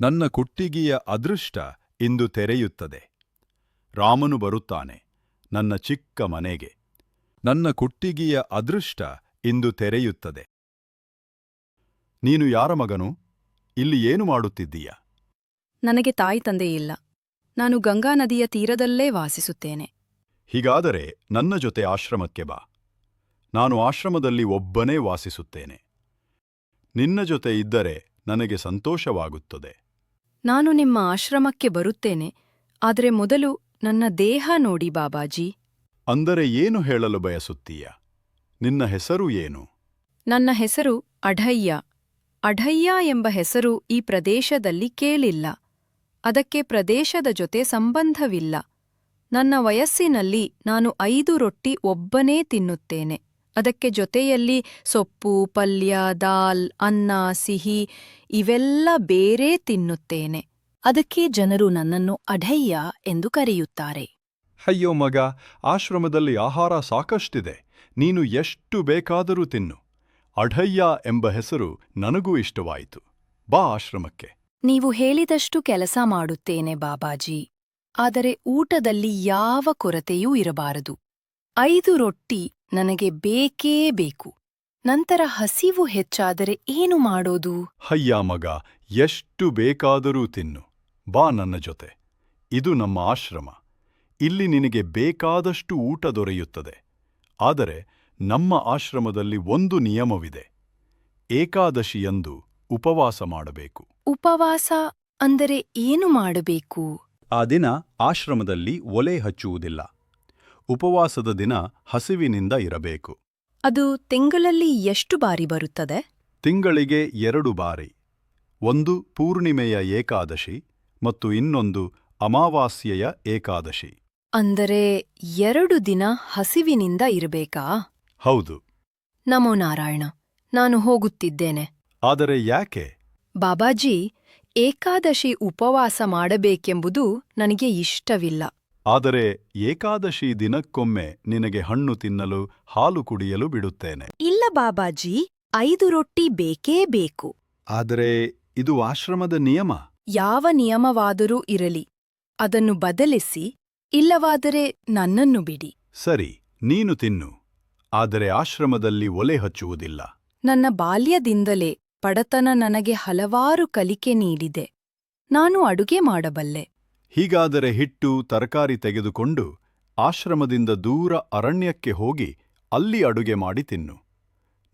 ನನ್ನ ಕುಟ್ಟಿಗೆಯ ಅದೃಷ್ಟ ಇಂದು ತೆರೆಯುತ್ತದೆ. ರಾಮನು ಬರುತ್ತಾನೆ ನನ್ನ ಚಿಕ್ಕ ಮನೆಗೆ. ನನ್ನ ಕುಟ್ಟಿಗೆಯ ಅದೃಷ್ಟ ಇಂದು ತೆರೆಯುತ್ತದೆ. ನೀನು ಯಾರ ಮಗನು? ಇಲ್ಲಿ ಏನು ಮಾಡುತ್ತಿದ್ದೀಯ? ನನಗೆ ತಾಯಿ ತಂದೆ ಇಲ್ಲ. ನಾನು ಗಂಗಾ ನದಿಯ ತೀರದಲ್ಲೇ ವಾಸಿಸುತ್ತೇನೆ. ಹೀಗಾದರೆ ನನ್ನ ಜೊತೆ ಆಶ್ರಮಕ್ಕೆ ಬಾ. ನಾನು ಆಶ್ರಮದಲ್ಲಿ ಒಬ್ಬನೇ ವಾಸಿಸುತ್ತೇನೆ. ನಿನ್ನ ಜೊತೆ ಇದ್ದರೆ ನನಗೆ ಸಂತೋಷವಾಗುತ್ತದೆ. ನಾನು ನಿಮ್ಮ ಆಶ್ರಮಕ್ಕೆ ಬರುತ್ತೇನೆ ಆದರೆ ಮೊದಲು ನನ್ನ ದೇಹ ನೋಡಿ ಬಾಬಾಜಿ. ಅಂದರೆ ಏನು ಹೇಳಲು ಬಯಸುತ್ತೀಯ? ನಿನ್ನ ಹೆಸರು ಏನು? ನನ್ನ ಹೆಸರು ಅಢಯ್ಯ. ಅಢಯ್ಯ ಎಂಬ ಹೆಸರು ಈ ಪ್ರದೇಶದಲ್ಲಿ ಕೇಳಿಲ್ಲ. ಅದಕ್ಕೆ ಪ್ರದೇಶದ ಜೊತೆ ಸಂಬಂಧವಿಲ್ಲ. ನನ್ನ ವಯಸ್ಸಿನಲ್ಲಿ ನಾನು ಐದು ರೊಟ್ಟಿ ಒಬ್ಬನೇ ತಿನ್ನುತ್ತೇನೆ. ಅದಕ್ಕೆ ಜೊತೆಯಲ್ಲಿ ಸೊಪ್ಪು ಪಲ್ಯ ದಾಲ್ ಅನ್ನ ಸಿಹಿ ಇವೆಲ್ಲ ಬೇರೆ ತಿನ್ನುತ್ತೇನೆ. ಅದಕ್ಕೆ ಜನರು ನನ್ನನ್ನು ಅಢಯ್ಯ ಎಂದು ಕರೆಯುತ್ತಾರೆ. ಅಯ್ಯೋ ಮಗ ಆಶ್ರಮದಲ್ಲಿ ಆಹಾರ ಸಾಕಷ್ಟಿದೆ. ನೀನು ಎಷ್ಟು ಬೇಕಾದರೂ ತಿನ್ನು. ಅಢಯ್ಯ ಎಂಬ ಹೆಸರು ನನಗೂ ಇಷ್ಟವಾಯಿತು. ಬಾ ಆಶ್ರಮಕ್ಕೆ. ನೀವು ಹೇಳಿದಷ್ಟು ಕೆಲಸ ಮಾಡುತ್ತೇನೆ ಬಾಬಾಜಿ. ಆದರೆ ಊಟದಲ್ಲಿ ಯಾವ ಕೊರತೆಯೂ ಇರಬಾರದು. ಐದು ರೊಟ್ಟಿ ನನಗೆ ಬೇಕೇ ಬೇಕು. ನಂತರ ಹಸಿವು ಹೆಚ್ಚಾದರೆ ಏನು ಮಾಡೋದು? ಹಯ್ಯ ಮಗ ಎಷ್ಟು ಬೇಕಾದರೂ ತಿನ್ನು. ಬಾ ನನ್ನ ಜೊತೆ. ಇದು ನಮ್ಮ ಆಶ್ರಮ. ಇಲ್ಲಿ ನಿನಗೆ ಬೇಕಾದಷ್ಟು ಊಟ ದೊರೆಯುತ್ತದೆ. ಆದರೆ ನಮ್ಮ ಆಶ್ರಮದಲ್ಲಿ ಒಂದು ನಿಯಮವಿದೆ. ಏಕಾದಶಿಯಂದು ಉಪವಾಸ ಮಾಡಬೇಕು. ಉಪವಾಸ ಅಂದರೆ ಏನು ಮಾಡಬೇಕು? ಆ ದಿನ ಆಶ್ರಮದಲ್ಲಿ ಒಲೆ ಹಚ್ಚುವುದಿಲ್ಲ. ಉಪವಾಸದ ದಿನ ಹಸಿವಿನಿಂದ ಇರಬೇಕು. ಅದು ತಿಂಗಳಲ್ಲಿ ಎಷ್ಟು ಬಾರಿ ಬರುತ್ತದೆ? ತಿಂಗಳಿಗೆ ಎರಡು ಬಾರಿ. ಒಂದು ಪೂರ್ಣಿಮೆಯ ಏಕಾದಶಿ ಮತ್ತು ಇನ್ನೊಂದು ಅಮಾವಾಸ್ಯೆಯ ಏಕಾದಶಿ. ಅಂದರೆ ಎರಡು ದಿನ ಹಸಿವಿನಿಂದ ಇರಬೇಕಾ? ಹೌದು. ನಮೋ ನಾರಾಯಣ ನಾನು ಹೋಗುತ್ತಿದ್ದೇನೆ. ಆದರೆ ಯಾಕೆ? ಬಾಬಾಜಿ ಏಕಾದಶಿ ಉಪವಾಸ ಮಾಡಬೇಕೆಂಬುದು ನನಗೆ ಇಷ್ಟವಿಲ್ಲ. ಆದರೆ ಏಕಾದಶಿ ದಿನಕ್ಕೊಮ್ಮೆ ನಿನಗೆ ಹಣ್ಣು ತಿನ್ನಲು ಹಾಲು ಕುಡಿಯಲು ಬಿಡುತ್ತೇನೆ. ಇಲ್ಲ ಬಾಬಾಜಿ ಐದು ರೊಟ್ಟಿ ಬೇಕೇ ಬೇಕು. ಆದರೆ ಇದು ಆಶ್ರಮದ ನಿಯಮ. ಯಾವ ನಿಯಮವಾದರೂ ಇರಲಿ ಅದನ್ನು ಬದಲಿಸಿ ಇಲ್ಲವಾದರೆ ನನ್ನನ್ನು ಬಿಡಿ. ಸರಿ ನೀನು ತಿನ್ನು. ಆದರೆ ಆಶ್ರಮದಲ್ಲಿ ಒಲೆ ಹಚ್ಚುವುದಿಲ್ಲ. ನನ್ನ ಬಾಲ್ಯದಿಂದಲೇ ಪಡತನ ನನಗೆ ಹಲವಾರು ಕಲಿಕೆ ನೀಡಿದೆ. ನಾನು ಅಡುಗೆ ಮಾಡಬಲ್ಲೆ. ಹೀಗಾದರೆ ಹಿಟ್ಟು ತರಕಾರಿ ತೆಗೆದುಕೊಂಡು ಆಶ್ರಮದಿಂದ ದೂರ ಅರಣ್ಯಕ್ಕೆ ಹೋಗಿ ಅಲ್ಲಿ ಅಡುಗೆ ಮಾಡಿ ತಿನ್ನು.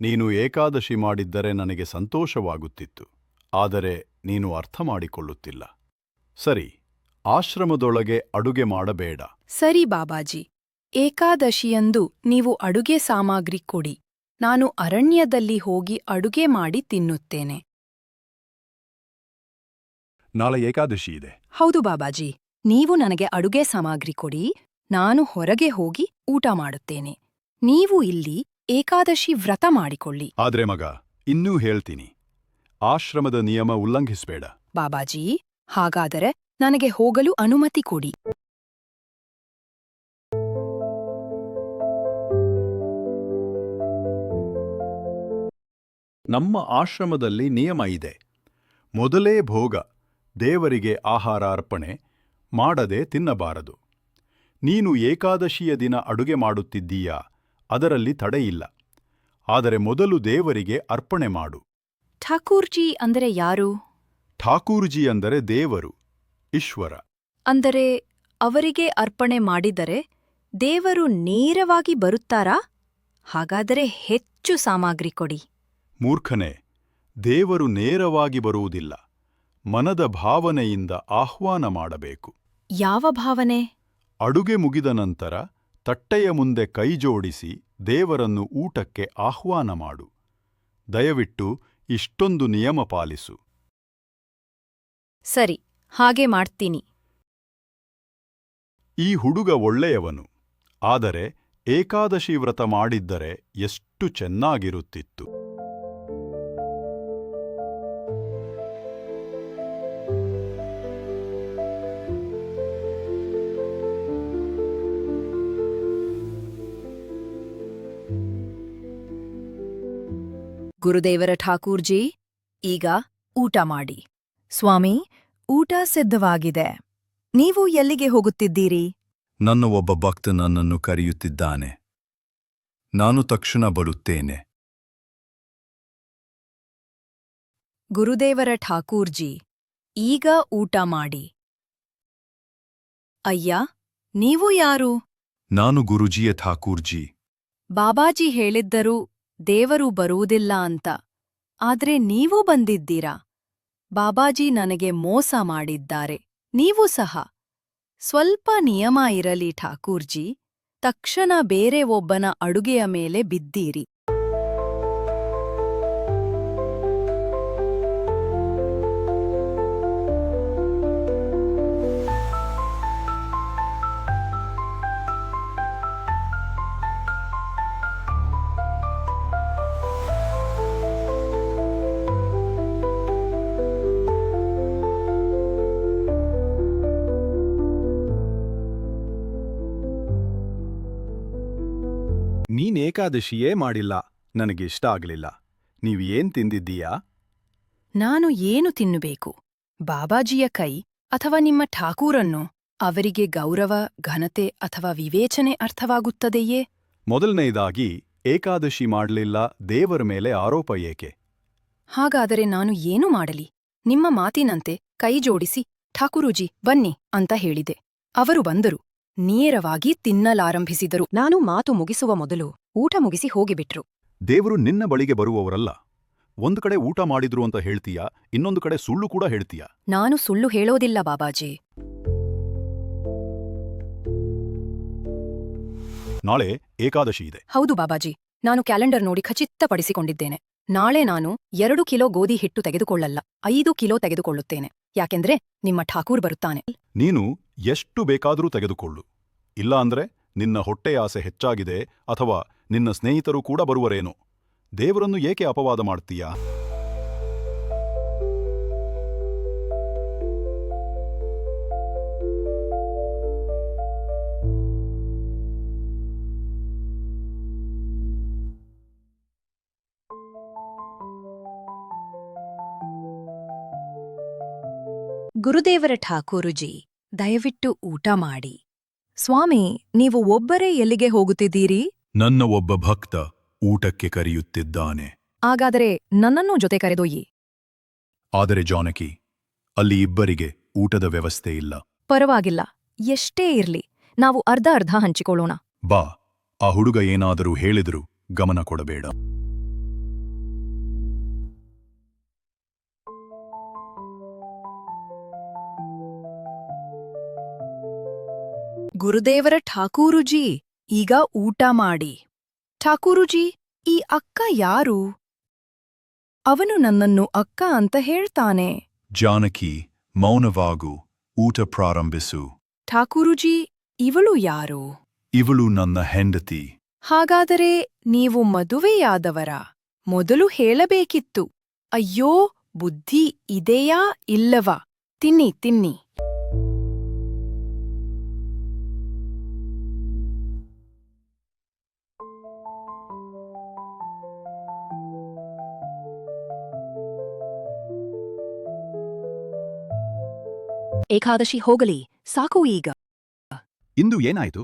ನೀನು ಏಕಾದಶಿ ಮಾಡಿದ್ದರೆ ನನಗೆ ಸಂತೋಷವಾಗುತ್ತಿತ್ತು. ಆದರೆ ನೀನು ಅರ್ಥ ಮಾಡಿಕೊಳ್ಳುತ್ತಿಲ್ಲ. ಸರಿ, ಆಶ್ರಮದೊಳಗೆ ಅಡುಗೆ ಮಾಡಬೇಡ. ಸರಿ ಬಾಬಾಜಿ. ಏಕಾದಶಿಯಂದು ನೀವು ಅಡುಗೆ ಸಾಮಗ್ರಿ ಕೊಡಿ. ನಾನು ಅರಣ್ಯದಲ್ಲಿ ಹೋಗಿ ಅಡುಗೆ ಮಾಡಿ ತಿನ್ನುತ್ತೇನೆ. ನಾಳೆ ಏಕಾದಶಿ ಇದೆ. ಹೌದು ಬಾಬಾಜಿ ನೀವು ನನಗೆ ಅಡುಗೆ ಸಾಮಗ್ರಿ ಕೊಡಿ ನಾನು ಹೊರಗೆ ಹೋಗಿ ಊಟ ಮಾಡುತ್ತೇನೆ. ನೀವು ಇಲ್ಲಿ ಏಕಾದಶಿ ವ್ರತ ಮಾಡಿಕೊಳ್ಳಿ. ಆದ್ರೆ ಮಗ ಇನ್ನೂ ಹೇಳ್ತೀನಿ. ಆಶ್ರಮದ ನಿಯಮ ಉಲ್ಲಂಘಿಸಬೇಡ. ಬಾಬಾಜಿ ಹಾಗಾದರೆ ನನಗೆ ಹೋಗಲು ಅನುಮತಿ ಕೊಡಿ. ನಮ್ಮ ಆಶ್ರಮದಲ್ಲಿ ನಿಯಮ ಇದೆ. ಮೊದಲೇ ಭೋಗ. ದೇವರಿಗೆ ಆಹಾರ ಅರ್ಪಣೆ ಮಾಡದೆ ತಿನ್ನಬಾರದು. ನೀನು ಏಕಾದಶಿಯ ದಿನ ಅಡುಗೆ ಮಾಡುತ್ತಿದ್ದೀಯಾ? ಅದರಲ್ಲಿ ತಡೆಯಿಲ್ಲ. ಆದರೆ ಮೊದಲು ದೇವರಿಗೆ ಅರ್ಪಣೆ ಮಾಡು. ಠಾಕೂರ್ಜಿ ಅಂದರೆ ಯಾರು? ಠಾಕೂರ್ಜಿ ಅಂದರೆ ದೇವರು ಈಶ್ವರ. ಅಂದರೆ ಅವರಿಗೆ ಅರ್ಪಣೆ ಮಾಡಿದರೆ ದೇವರು ನೇರವಾಗಿ ಬರುತ್ತಾರಾ? ಹಾಗಾದರೆ ಹೆಚ್ಚು ಸಾಮಗ್ರಿ ಕೊಡಿ. ಮೂರ್ಖನೇ ದೇವರು ನೇರವಾಗಿ ಬರುವುದಿಲ್ಲ. ಮನದ ಭಾವನೆಯಿಂದ ಆಹ್ವಾನ ಮಾಡಬೇಕು. ಯಾವ ಭಾವನೆ? ಅಡುಗೆ ಮುಗಿದ ನಂತರ ತಟ್ಟೆಯ ಮುಂದೆ ಕೈಜೋಡಿಸಿ ದೇವರನ್ನು ಊಟಕ್ಕೆ ಆಹ್ವಾನ ಮಾಡು. ದಯವಿಟ್ಟು ಇಷ್ಟೊಂದು ನಿಯಮ ಪಾಲಿಸು. ಸರಿ ಹಾಗೆ ಮಾಡ್ತೀನಿ. ಈ ಹುಡುಗ ಒಳ್ಳೆಯವನು. ಆದರೆ ಏಕಾದಶಿ ವ್ರತ ಮಾಡಿದ್ದರೆ ಎಷ್ಟು ಚೆನ್ನಾಗಿರುತ್ತಿತ್ತು. ಗುರುದೇವರ ಠಾಕೂರ್ಜಿ ಈಗ ಊಟ ಮಾಡಿ. ಸ್ವಾಮಿ ಊಟ ಸಿದ್ಧವಾಗಿದೆ. ನೀವು ಎಲ್ಲಿಗೆ ಹೋಗುತ್ತಿದ್ದೀರಿ? ನನ್ನ ಒಬ್ಬ ಭಕ್ತ ನನ್ನನ್ನು ಕರೆಯುತ್ತಿದ್ದಾನೆ. ನಾನು ತಕ್ಷಣ ಬರುತ್ತೇನೆ. ಗುರುದೇವರ ಠಾಕೂರ್ಜಿ ಈಗ ಊಟ ಮಾಡಿ. ಅಯ್ಯ ನೀವು ಯಾರು? ನಾನು ಗುರುಜಿಯ ಠಾಕೂರ್ಜಿ. ಬಾಬಾಜಿ ಹೇಳಿದ್ದರು ದೇವರು ಬರುವುದಿಲ್ಲ ಅಂತ. ಆದ್ರೆ ನೀವು ಬಂದಿದ್ದೀರಾ? ಬಾಬಾಜಿ ನನಗೆ ಮೋಸ ಮಾಡಿದ್ದಾರೆ. ನೀವು ಸಹ. ಸ್ವಲ್ಪ ನಿಯಮ ಇರಲಿ ಠಾಕೂರ್ಜಿ. ತಕ್ಷಣ ಬೇರೆ ಒಬ್ಬನ ಅಡುಗೆಯ ಮೇಲೆ ಬಿದ್ದೀರಿ. ಏಕಾದಶಿಯೇ ಮಾಡಿಲ್ಲ. ನನಗಿಷ್ಟ ಆಗಲಿಲ್ಲ. ನೀವು ಏನ್ ತಿಂದಿದ್ದೀಯಾ? ನಾನು ಏನು ತಿನ್ನಬೇಕು? ಬಾಬಾಜಿಯ ಕೈ ಅಥವಾ ನಿಮ್ಮ ಠಾಕೂರನ್ನು ಅವರಿಗೆ ಗೌರವ ಘನತೆ ಅಥವಾ ವಿವೇಚನೆ ಅರ್ಥವಾಗುತ್ತದೆಯೇ? ಮೊದಲನೆಯದಾಗಿ ಏಕಾದಶಿ ಮಾಡಲಿಲ್ಲ ದೇವರ ಮೇಲೆ ಆರೋಪ ಏಕೆ? ಹಾಗಾದರೆ ನಾನು ಏನು ಮಾಡಲಿ? ನಿಮ್ಮ ಮಾತಿನಂತೆ ಕೈ ಜೋಡಿಸಿ ಠಾಕೂರುಜಿ ಬನ್ನಿ ಅಂತ ಹೇಳಿದೆ. ಅವರು ಬಂದರು. ನೇರವಾಗಿ ತಿನ್ನಲಾರಂಭಿಸಿದರು. ನಾನು ಮಾತು ಮುಗಿಸುವ ಮೊದಲು ಊಟ ಮುಗಿಸಿ ಹೋಗಿಬಿಟ್ರು ದೇವರು ನಿನ್ನ ಬಳಿಗೆ ಬರುವವರಲ್ಲ. ಒಂದು ಕಡೆ ಊಟ ಮಾಡಿದ್ರು ಅಂತ ಹೇಳ್ತೀಯಾ? ಇನ್ನೊಂದು ಕಡೆ ಸುಳ್ಳು ಕೂಡ ಹೇಳ್ತೀಯಾ? ನಾನು ಸುಳ್ಳು ಹೇಳೋದಿಲ್ಲ ಬಾಬಾಜಿ. ನಾಳೆ ಏಕಾದಶಿ ಇದೆ. ಹೌದು ಬಾಬಾಜಿ. ನಾನು ಕ್ಯಾಲೆಂಡರ್ ನೋಡಿ ಖಚಿತಪಡಿಸಿಕೊಂಡಿದ್ದೇನೆ. ನಾಳೆ ನಾನು ಎರಡು ಕಿಲೋ ಗೋಧಿ ಹಿಟ್ಟು ತೆಗೆದುಕೊಳ್ಳಲ್ಲ ಐದು ಕಿಲೋ ತೆಗೆದುಕೊಳ್ಳುತ್ತೇನೆ. ಯಾಕೆಂದ್ರೆ ನಿಮ್ಮ ಠಾಕೂರ್ ಬರುತ್ತಾನೆ. ನೀನು ಎಷ್ಟು ಬೇಕಾದರೂ ತೆಗೆದುಕೊಳ್ಳು. ಇಲ್ಲ ಅಂದ್ರೆ ನಿನ್ನ ಹೊಟ್ಟೆಯ ಆಸೆ ಹೆಚ್ಚಾಗಿದೆ ಅಥವಾ ನಿನ್ನ ಸ್ನೇಹಿತರು ಕೂಡ ಬರುವರೇನೋ. ದೇವರನ್ನು ಏಕೆ ಅಪವಾದ ಮಾಡ್ತೀಯಾ? ಗುರುದೇವರ ಠಾಕೂರುಜಿ ದಯವಿಟ್ಟು ಊಟ ಮಾಡಿ. ಸ್ವಾಮಿ ನೀವು ಒಬ್ಬರೇ ಎಲ್ಲಿಗೆ ಹೋಗುತ್ತಿದ್ದೀರಿ? ನನ್ನ ಒಬ್ಬ ಭಕ್ತ ಊಟಕ್ಕೆ ಕರೆಯುತ್ತಿದ್ದಾನೆ. ಹಾಗಾದರೆ ನನ್ನನ್ನೂ ಜೊತೆ ಕರೆದೊಯ್ಯಿ. ಆದರೆ ಜಾನಕಿ ಅಲ್ಲಿ ಇಬ್ಬರಿಗೆ ಊಟದ ವ್ಯವಸ್ಥೆ ಇಲ್ಲ. ಪರವಾಗಿಲ್ಲ. ಎಷ್ಟೇ ಇರ್ಲಿ ನಾವು ಅರ್ಧ ಅರ್ಧ ಹಂಚಿಕೊಳ್ಳೋಣ. ಬಾ ಆ ಹುಡುಗ ಏನಾದರೂ ಹೇಳಿದರೂ ಗಮನ ಕೊಡಬೇಡ. ಗುರುದೇವರ ಠಾಕೂರುಜಿ ಈಗ ಊಟ ಮಾಡಿ. ಠಾಕೂರುಜಿ ಈ ಅಕ್ಕ ಯಾರು? ಅವನು ನನ್ನನ್ನು ಅಕ್ಕ ಅಂತ ಹೇಳ್ತಾನೆ. ಜಾನಕಿ ಮೌನವಾಗು ಊಟ ಪ್ರಾರಂಭಿಸು. ಠಾಕೂರುಜಿ ಇವಳು ಯಾರು? ಇವಳು ನನ್ನ ಹೆಂಡತಿ. ಹಾಗಾದರೆ ನೀವು ಮದುವೆಯಾದವರ? ಮೊದಲು ಹೇಳಬೇಕಿತ್ತು. ಅಯ್ಯೋ ಬುದ್ಧಿ ಇದೆಯಾ ಇಲ್ಲವಾ? ತಿನ್ನಿ ತಿನ್ನಿ. ಏಕಾದಶಿ ಹೋಗಲಿ ಸಾಕು ಈಗ. ಇಂದು ಏನಾಯಿತು?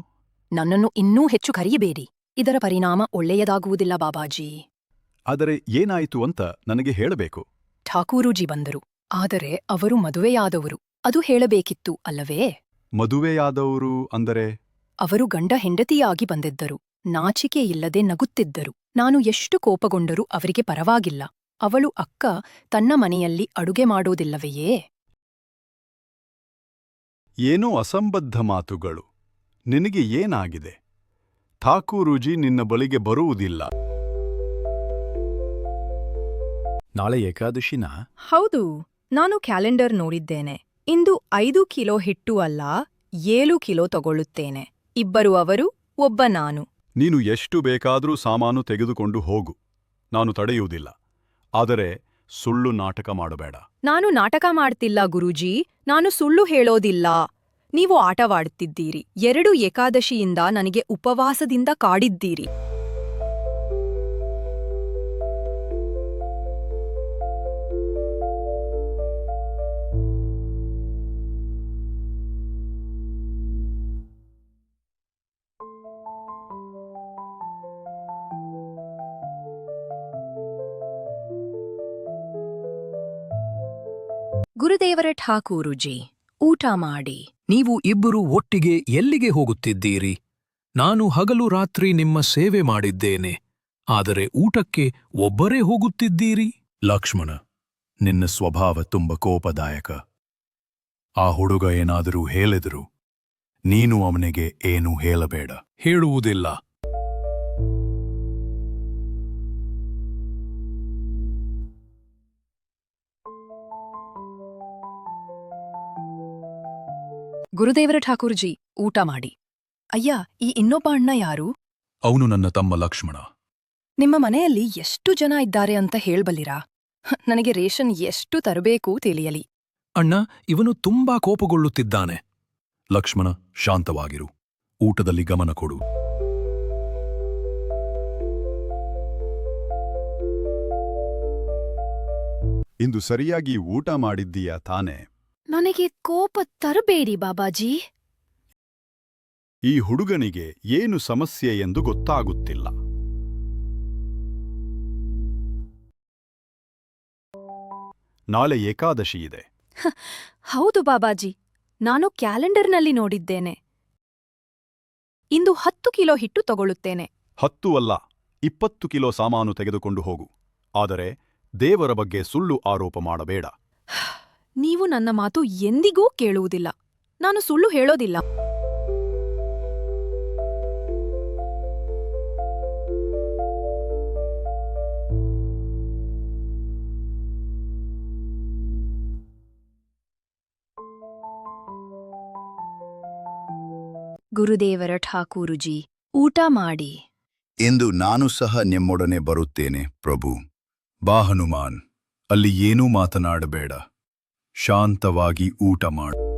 ನನ್ನನ್ನು ಇನ್ನೂ ಹೆಚ್ಚು ಕರೆಯಬೇಡಿ. ಇದರ ಪರಿಣಾಮ ಒಳ್ಳೆಯದಾಗುವುದಿಲ್ಲ ಬಾಬಾಜಿ. ಆದರೆ ಏನಾಯಿತು ಅಂತ ನನಗೆ ಹೇಳಬೇಕು. ಠಾಕೂರುಜಿ ಬಂದರು. ಆದರೆ ಅವರು ಮದುವೆಯಾದವರು. ಅದು ಹೇಳಬೇಕಿತ್ತು ಅಲ್ಲವೇ? ಮದುವೆಯಾದವರು ಅಂದರೆ? ಅವರು ಗಂಡ ಹೆಂಡತಿಯಾಗಿ ಬಂದಿದ್ದರು. ನಾಚಿಕೆ ಇಲ್ಲದೆ ನಗುತ್ತಿದ್ದರು. ನಾನು ಎಷ್ಟು ಕೋಪಗೊಂಡರೂ ಅವರಿಗೆ ಪರವಾಗಿಲ್ಲ. ಅವಳು ಅಕ್ಕ ತನ್ನ ಮನೆಯಲ್ಲಿ ಅಡುಗೆ ಮಾಡೋದಿಲ್ಲವೆಯೇ ಏನೋ ಅಸಂಬದ್ಧ ಮಾತುಗಳು. ನಿನಗೆ ಏನಾಗಿದೆ? ಠಾಕೂರುಜಿ ನಿನ್ನ ಬಳಿಗೆ ಬರುವುದಿಲ್ಲ. ನಾಳೆ ಏಕಾದಶಿನ? ಹೌದು ನಾನು ಕ್ಯಾಲೆಂಡರ್ ನೋಡಿದ್ದೇನೆ. ಇಂದು ಐದು ಕಿಲೋ ಹಿಟ್ಟು ಅಲ್ಲ ಏಳು ಕಿಲೋ ತಗೊಳ್ಳುತ್ತೇನೆ. ಇಬ್ಬರು ಅವರು ಒಬ್ಬ ನಾನು. ನೀನು ಎಷ್ಟು ಬೇಕಾದರೂ ಸಾಮಾನು ತೆಗೆದುಕೊಂಡು ಹೋಗು. ನಾನು ತಡೆಯುವುದಿಲ್ಲ. ಆದರೆ ಸುಳ್ಳು ನಾಟಕ ಮಾಡಬೇಡ. ನಾನು ನಾಟಕ ಮಾಡ್ತಿಲ್ಲ, ಗುರೂಜಿ. ನಾನು ಸುಳ್ಳು ಹೇಳೋದಿಲ್ಲ. ನೀವು ಆಟವಾಡುತ್ತಿದ್ದೀರಿ. ಎರಡು ಏಕಾದಶಿಯಿಂದ ನನಗೆ ಉಪವಾಸದಿಂದ ಕಾಡಿದ್ದೀರಿ. ಗುರುದೇವರ ಠಾಕೂರುಜಿ ಊಟ ಮಾಡಿ. ನೀವು ಇಬ್ಬರು ಒಟ್ಟಿಗೆ ಎಲ್ಲಿಗೆ ಹೋಗುತ್ತಿದ್ದೀರಿ? ನಾನು ಹಗಲು ರಾತ್ರಿ ನಿಮ್ಮ ಸೇವೆ ಮಾಡಿದ್ದೇನೆ. ಆದರೆ ಊಟಕ್ಕೆ ಒಬ್ಬರೇ ಹೋಗುತ್ತಿದ್ದೀರಿ? ಲಕ್ಷ್ಮಣ ನಿನ್ನ ಸ್ವಭಾವ ತುಂಬ ಕೋಪದಾಯಕ. ಆ ಹುಡುಗ ಏನಾದರೂ ಹೇಳಿದರು ನೀನು ಅವನಿಗೆ ಏನೂ ಹೇಳಬೇಡ. ಹೇಳುವುದಿಲ್ಲ. ಗುರುದೇವರ ಠಾಕೂರ್ಜಿ ಊಟ ಮಾಡಿ. ಅಯ್ಯ ಈ ಇನ್ನೊಬ್ಬ ಅಣ್ಣ ಯಾರು? ಅವನು ನನ್ನ ತಮ್ಮ ಲಕ್ಷ್ಮಣ. ನಿಮ್ಮ ಮನೆಯಲ್ಲಿ ಎಷ್ಟು ಜನ ಇದ್ದಾರೆ ಅಂತ ಹೇಳ್ಬಲ್ಲಿರಾ? ನನಗೆ ರೇಷನ್ ಎಷ್ಟು ತರಬೇಕು ತಿಳಿಯಲಿ. ಅಣ್ಣ ಇವನು ತುಂಬಾ ಕೋಪಗೊಳ್ಳುತ್ತಿದ್ದಾನೆ. ಲಕ್ಷ್ಮಣ ಶಾಂತವಾಗಿರು. ಊಟದಲ್ಲಿ ಗಮನ ಕೊಡು. ಇಂದು ಸರಿಯಾಗಿ ಊಟ ಮಾಡಿದ್ದೀಯಾ ತಾನೆ? ನನಗೆ ಕೋಪ ತರಬೇಡಿ ಬಾಬಾಜಿ. ಈ ಹುಡುಗನಿಗೆ ಏನು ಸಮಸ್ಯೆ ಎಂದು ಗೊತ್ತಾಗುತ್ತಿಲ್ಲ. ನಾಳೆ ಏಕಾದಶಿ ಇದೆ. ಹೌದು ಬಾಬಾಜಿ. ನಾನು ಕ್ಯಾಲೆಂಡರ್ನಲ್ಲಿ ನೋಡಿದ್ದೇನೆ. ಇಂದು ಹತ್ತು ಕಿಲೋ ಹಿಟ್ಟು ತಗೊಳ್ಳುತ್ತೇನೆ. ಹತ್ತು ಅಲ್ಲ ಇಪ್ಪತ್ತು ಕಿಲೋ ಸಾಮಾನು ತೆಗೆದುಕೊಂಡು ಹೋಗು. ಆದರೆ ದೇವರ ಬಗ್ಗೆ ಸುಳ್ಳು ಆರೋಪ ಮಾಡಬೇಡ. ನೀವು ನನ್ನ ಮಾತು ಎಂದಿಗೂ ಕೇಳುವುದಿಲ್ಲ. ನಾನು ಸುಳ್ಳು ಹೇಳೋದಿಲ್ಲ. ಗುರುದೇವರ ಠಾಕೂರುಜಿ, ಊಟ ಮಾಡಿ. ಎಂದು ನಾನು ಸಹ ನಿಮ್ಮೊಡನೆ ಬರುತ್ತೇನೆ, ಪ್ರಭು. ಬಾ ಹನುಮಾನ್, ಅಲ್ಲಿ ಏನೂ ಮಾತನಾಡಬೇಡ. ಶಾಂತವಾಗಿ ಊಟ ಮಾಡು.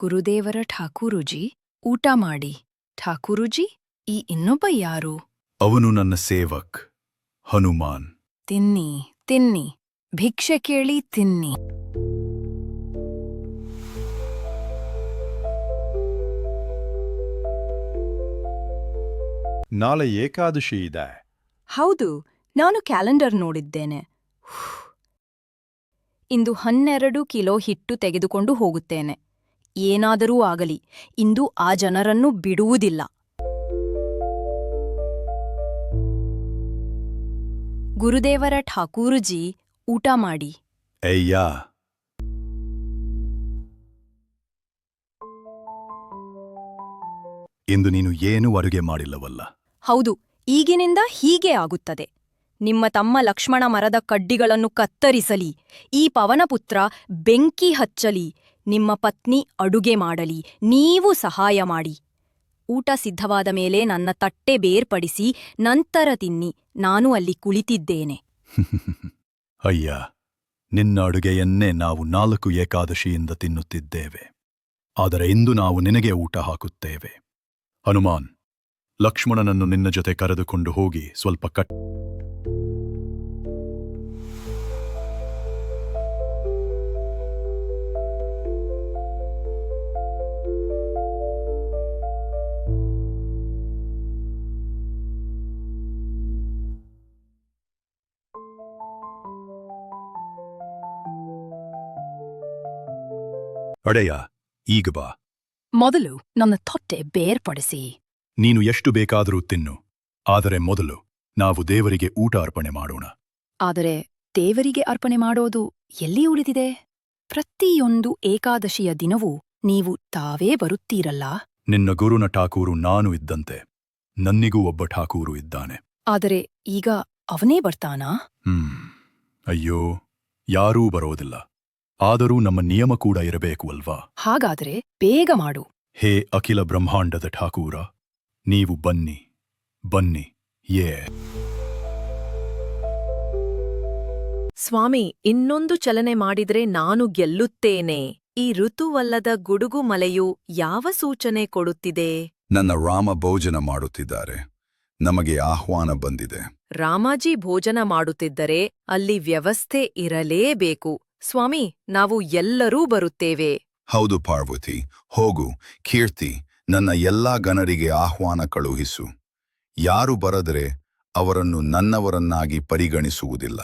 ಗುರುದೇವರ ಠಾಕೂರುಜಿ ಊಟ ಮಾಡಿ. ಠಾಕೂರುಜಿ ಈ ಇನ್ನೊಬ್ಬ ಯಾರು? ಅವನು ನನ್ನ ಸೇವಕ್ ಹನುಮಾನ್. ತಿನ್ನಿ ತಿನ್ನಿ. ಭಿಕ್ಷೆ ಕೇಳಿ ತಿನ್ನಿ. ನಾಳೆ ಏಕಾದಶಿ ಇದೆ. ಹೌದು ನಾನು ಕ್ಯಾಲೆಂಡರ್ ನೋಡಿದ್ದೇನೆ. ಇಂದು ಹನ್ನೆರಡು ಕಿಲೋ ಹಿಟ್ಟು ತೆಗೆದುಕೊಂಡು ಹೋಗುತ್ತೇನೆ. ಏನಾದರೂ ಆಗಲಿ ಇಂದು ಆ ಜನರನ್ನು ಬಿಡುವುದಿಲ್ಲ. ಗುರುದೇವರ ಠಾಕೂರುಜಿ ಊಟ ಮಾಡಿ. ಅಯ್ಯಾ. ಇಂದು ನೀನು ಏನೂ ಅಡುಗೆ ಮಾಡಿಲ್ಲವಲ್ಲ. ಹೌದು, ಈಗಿನಿಂದ ಹೀಗೆ ಆಗುತ್ತದೆ. ನಿಮ್ಮ ತಮ್ಮ ಲಕ್ಷ್ಮಣ ಮರದ ಕಡ್ಡಿಗಳನ್ನು ಕತ್ತರಿಸಲಿ, ಈ ಪವನಪುತ್ರ ಬೆಂಕಿ ಹಚ್ಚಲಿ, ನಿಮ್ಮ ಪತ್ನಿ ಅಡುಗೆ ಮಾಡಲಿ, ನೀವು ಸಹಾಯ ಮಾಡಿ. ಊಟ ಸಿದ್ಧವಾದ ಮೇಲೆ ನನ್ನ ತಟ್ಟೆ ಬೇರ್ಪಡಿಸಿ ನಂತರ ತಿನ್ನಿ, ನಾನು ಅಲ್ಲಿ ಕುಳಿತಿದ್ದೇನೆ. ಅಯ್ಯ, ನಿನ್ನ ಅಡುಗೆಯನ್ನೇ ನಾವು ನಾಲ್ಕು ಏಕಾದಶಿಯಿಂದ ತಿನ್ನುತ್ತಿದ್ದೇವೆ. ಆದರೆ ಇಂದು ನಾವು ನಿನಗೆ ಊಟ ಹಾಕುತ್ತೇವೆ. ಹನುಮಾನ್ ಲಕ್ಷ್ಮಣನನ್ನು ನಿನ್ನ ಜೊತೆ ಕರೆದುಕೊಂಡು ಹೋಗಿ ಸ್ವಲ್ಪ ಕಟ್ ಅಡೆಯ ಈಗ ಬಾ. ಮೊದಲು ನನ್ನ ತೊಟ್ಟೆ ಬೇರ್ಪಡಿಸಿ. ನೀನು ಎಷ್ಟು ಬೇಕಾದರೂ ತಿನ್ನು. ಆದರೆ ಮೊದಲು ನಾವು ದೇವರಿಗೆ ಊಟ ಅರ್ಪಣೆ ಮಾಡೋಣ. ಆದರೆ ದೇವರಿಗೆ ಅರ್ಪಣೆ ಮಾಡೋದು ಎಲ್ಲಿ ಉಳಿದಿದೆ? ಪ್ರತಿಯೊಂದು ಏಕಾದಶಿಯ ದಿನವೂ ನೀವು ತಾವೇ ಬರುತ್ತೀರಲ್ಲ? ನಿನ್ನ ಗುರುನ ಠಾಕೂರು ನಾನು ಇದ್ದಂತೆ. ನನ್ನಿಗೂ ಒಬ್ಬ ಠಾಕೂರು ಇದ್ದಾನೆ. ಆದರೆ ಈಗ ಅವನೇ ಬರ್ತಾನಾ? ಹ್ಮ್. ಅಯ್ಯೋ ಯಾರೂ ಬರೋದಿಲ್ಲ. ಆದರೂ ನಮ್ಮ ನಿಯಮ ಕೂಡ ಇರಬೇಕು ಅಲ್ವಾ? ಹಾಗಾದರೆ ಬೇಗ ಮಾಡು. ಹೇ ಅಖಿಲ ಬ್ರಹ್ಮಾಂಡದ ಠಾಕೂರ. ನೀವು ಬನ್ನಿ ಬನ್ನಿ ಯೇ. ಸ್ವಾಮಿ ಇನ್ನೊಂದು ಚಲನೆ ಮಾಡಿದ್ರೆ ನಾನು ಗೆಲ್ಲುತ್ತೇನೆ. ಈ ಋತುವಲ್ಲದ ಗುಡುಗು ಮಲೆಯು ಯಾವ ಸೂಚನೆ ಕೊಡುತ್ತಿದೆ? ನನ್ನ ರಾಮ ಭೋಜನ ಮಾಡುತ್ತಿದ್ದಾರೆ. ನಮಗೆ ಆಹ್ವಾನ ಬಂದಿದೆ. ರಾಮಾಜಿ ಭೋಜನ ಮಾಡುತ್ತಿದ್ದರೆ ಅಲ್ಲಿ ವ್ಯವಸ್ಥೆ ಇರಲೇಬೇಕು. ಸ್ವಾಮಿ ನಾವು ಎಲ್ಲರೂ ಬರುತ್ತೇವೆ. ಹೌದು ಪಾರ್ವತಿ ಹೋಗು ಕೀರ್ತಿ ನನ್ನ ಎಲ್ಲಾ ಗಣರಿಗೆ ಆಹ್ವಾನ ಕಳುಹಿಸು. ಯಾರು ಬರದರೆ ಅವರನ್ನು ನನ್ನವರನ್ನಾಗಿ ಪರಿಗಣಿಸುವುದಿಲ್ಲ.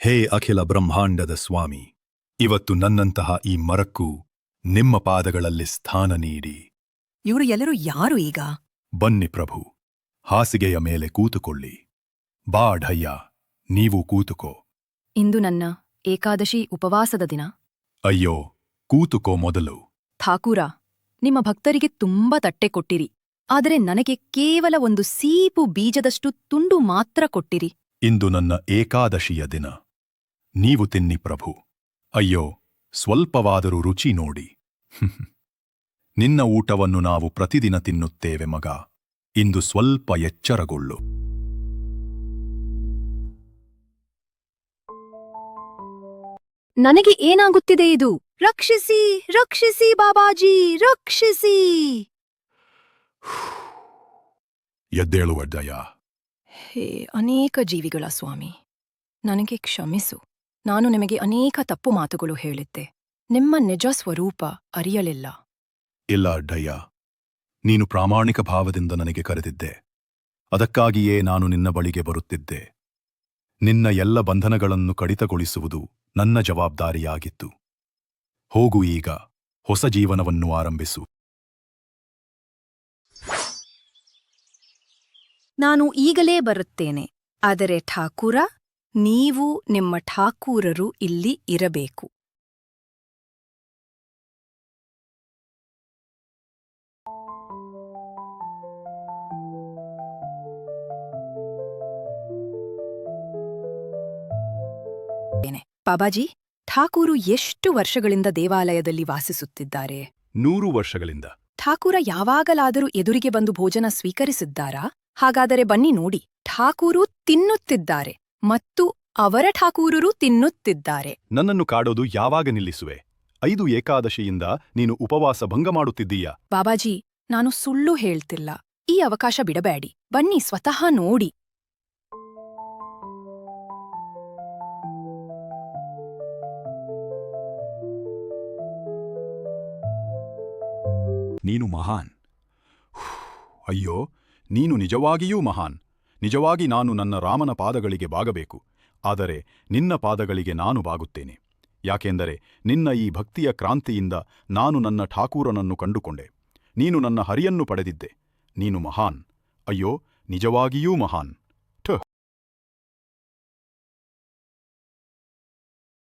ಹೇ ಅಖಿಲ ಬ್ರಹ್ಮಾಂಡದ ಸ್ವಾಮಿ ಇವತ್ತು ನನ್ನಂತಹ ಈ ಮರಕ್ಕೂ ನಿಮ್ಮ ಪಾದಗಳಲ್ಲಿ ಸ್ಥಾನ ನೀಡಿ. ಇವರು ಎಲ್ಲರೂ ಯಾರು ಈಗ? ಬನ್ನಿ ಪ್ರಭು ಹಾಸಿಗೆಯ ಮೇಲೆ ಕೂತುಕೊಳ್ಳಿ. ಬಾಢಯ್ಯ ನೀವು ಕೂತುಕೋ. ಇಂದು ನನ್ನ ಏಕಾದಶಿ ಉಪವಾಸದ ದಿನ. ಅಯ್ಯೋ ಕೂತುಕೋ ಮೊದಲು. ಥಾಕೂರ ನಿಮ್ಮ ಭಕ್ತರಿಗೆ ತುಂಬ ತಟ್ಟೆ ಕೊಟ್ಟಿರಿ. ಆದರೆ ನನಗೆ ಕೇವಲ ಒಂದು ಸೀಪು ಬೀಜದಷ್ಟು ತುಂಡು ಮಾತ್ರ ಕೊಟ್ಟಿರಿ. ಇಂದು ನನ್ನ ಏಕಾದಶಿಯ ದಿನ. ನೀವು ತಿನ್ನಿ ಪ್ರಭು. ಅಯ್ಯೋ ಸ್ವಲ್ಪವಾದರೂ ರುಚಿ ನೋಡಿ. ನಿನ್ನ ಊಟವನ್ನು ನಾವು ಪ್ರತಿದಿನ ತಿನ್ನುತ್ತೇವೆ ಮಗ. ಇಂದು ಸ್ವಲ್ಪ ಎಚ್ಚರಗೊಳ್ಳು. ನನಗೆ ಏನಾಗುತ್ತಿದೆ ಇದು? ರಕ್ಷಿಸಿ ರಕ್ಷಿಸಿ ಬಾಬಾಜಿ ರಕ್ಷಿಸಿ! ಎದ್ದೇಳುವ ದಯ ಹೇ ಅನೇಕ ಜೀವಿಗಳ ಸ್ವಾಮಿ ನನಗೆ ಕ್ಷಮಿಸು. ನಾನು ನಿಮಗೆ ಅನೇಕ ತಪ್ಪು ಮಾತುಗಳು ಹೇಳಿದ್ದೆ. ನಿಮ್ಮ ನಿಜ ಸ್ವರೂಪ ಅರಿಯಲಿಲ್ಲ. ಇಲ್ಲ ಅಡ್ಡಯ್ಯ. ನೀನು ಪ್ರಾಮಾಣಿಕ ಭಾವದಿಂದ ನನಗೆ ಕರೆದಿದ್ದೆ. ಅದಕ್ಕಾಗಿಯೇ ನಾನು ನಿನ್ನ ಬಳಿಗೆ ಬರುತ್ತಿದ್ದೆ. ನಿನ್ನ ಎಲ್ಲ ಬಂಧನಗಳನ್ನು ಕಡಿತಗೊಳಿಸುವುದು ನನ್ನ ಜವಾಬ್ದಾರಿಯಾಗಿತ್ತು. ಹೋಗು ಈಗ ಹೊಸ ಜೀವನವನ್ನು ಆರಂಭಿಸು. ನಾನು ಈಗಲೇ ಬರುತ್ತೇನೆ. ಆದರೆ ಠಾಕೂರ ನೀವು ನಿಮ್ಮ ಠಾಕೂರರು ಇಲ್ಲಿ ಇರಬೇಕು. ಬಾಬಾಜಿ ಠಾಕೂರು ಎಷ್ಟು ವರ್ಷಗಳಿಂದ ದೇವಾಲಯದಲ್ಲಿ ವಾಸಿಸುತ್ತಿದ್ದಾರೆ? ನೂರು ವರ್ಷಗಳಿಂದ. ಠಾಕೂರ ಯಾವಾಗಲಾದರೂ ಎದುರಿಗೆ ಬಂದು ಭೋಜನ ಸ್ವೀಕರಿಸಿದ್ದಾರಾ? ಹಾಗಾದರೆ ಬನ್ನಿ ನೋಡಿ ಠಾಕೂರು ತಿನ್ನುತ್ತಿದ್ದಾರೆ. ಮತ್ತು ಅವರ ಠಾಕೂರರು ತಿನ್ನುತ್ತಿದ್ದಾರೆ. ನನ್ನನ್ನು ಕಾಡೋದು ಯಾವಾಗ ನಿಲ್ಲಿಸುವೆ? ಐದು ಏಕಾದಶಿಯಿಂದ ನೀನು ಉಪವಾಸ ಭಂಗ ಮಾಡುತ್ತಿದ್ದೀಯ? ಬಾಬಾಜಿ ನಾನು ಸುಳ್ಳು ಹೇಳ್ತಿಲ್ಲ. ಈ ಅವಕಾಶ ಬಿಡಬೇಡಿ. ಬನ್ನಿ ಸ್ವತಃ ನೋಡಿ. ನೀನು ಮಹಾನ್. ಅಯ್ಯೋ ನೀನು ನಿಜವಾಗಿಯೂ ಮಹಾನ್. ನಿಜವಾಗಿ ನಾನು ನನ್ನ ರಾಮನ ಪಾದಗಳಿಗೆ ಬಾಗಬೇಕು, ಆದರೆ ನಿನ್ನ ಪಾದಗಳಿಗೆ ನಾನು ಬಾಗುತ್ತೇನೆ. ಯಾಕೆಂದರೆ ನಿನ್ನ ಈ ಭಕ್ತಿಯ ಕ್ರಾಂತಿಯಿಂದ ನಾನು ನನ್ನ ಠಾಕೂರನನ್ನು ಕಂಡುಕೊಂಡೆ. ನೀನು ನನ್ನ ಹರಿಯನ್ನು ಪಡೆದಿದ್ದೆ. ನೀನು ಮಹಾನ್. ಅಯ್ಯೋ, ನಿಜವಾಗಿಯೂ ಮಹಾನ್.